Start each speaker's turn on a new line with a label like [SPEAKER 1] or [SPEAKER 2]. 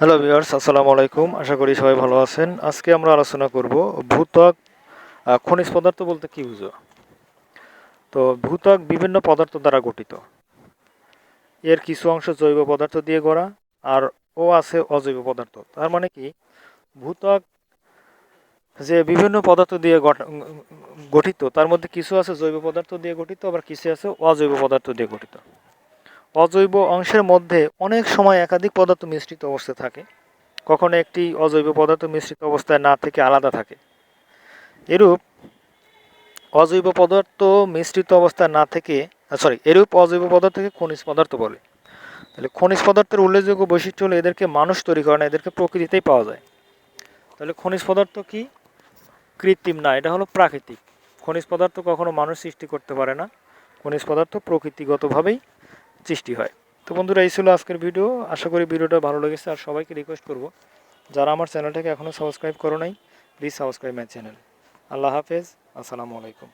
[SPEAKER 1] Hello viewers আসসালামু আলাইকুম। আশা করি সবাই ভালো আছেন। আজকে আমরা আলোচনা করব ভূত্বক খনিজ পদার্থ বলতে কি বুঝো? তো ভূত্বক বিভিন্ন পদার্থ দ্বারা গঠিত। এর কিছু অংশ জৈব পদার্থ দিয়ে গড়া, আর ও আছে অজৈব পদার্থ। তার মানে কি? ভূত্বক যে বিভিন্ন পদার্থ দিয়ে গঠিত, তার মধ্যে কিছু আছে জৈব পদার্থ দিয়ে গঠিত, আবার কিছু আছে অজৈব পদার্থ দিয়ে গঠিত। অজৈব অংশের মধ্যে অনেক সময় একাধিক পদার্থ মিশ্রিত অবস্থায় থাকে। কখনো একটি অজৈব পদার্থ মিশ্রিত অবস্থায় না থেকে আলাদা থাকে। এরূপ অজৈব পদার্থ মিশ্রিত অবস্থায় না থেকে সরি এরূপ অজৈব পদার্থকে খনিজ পদার্থ বলে। তাহলে খনিজ পদার্থের উল্লেখযোগ্য বৈশিষ্ট্য হলো এদেরকে মানুষ তৈরি করে না, এদেরকে প্রকৃতিতেই পাওয়া যায়। তাহলে খনিজ পদার্থ কি? কৃত্রিম না, এটা হলো প্রাকৃতিক। খনিজ পদার্থ কখনো মানুষ সৃষ্টি করতে পারে না। খনিজ পদার্থ প্রকৃতিগতভাবেই সৃষ্টি হয়। তো বন্ধুরা, এই ছিল আজকের ভিডিও। আশা করি ভিডিওটা ভালো লেগেছে আর সবাইকে রিকোয়েস্ট করব, যারা আমার চ্যানেলটাকে এখনও সাবস্ক্রাইব করো নাই প্লিজ সাবস্ক্রাইব মাই চ্যানেল আল্লাহ হাফেজ, আসসালামু আলাইকুম।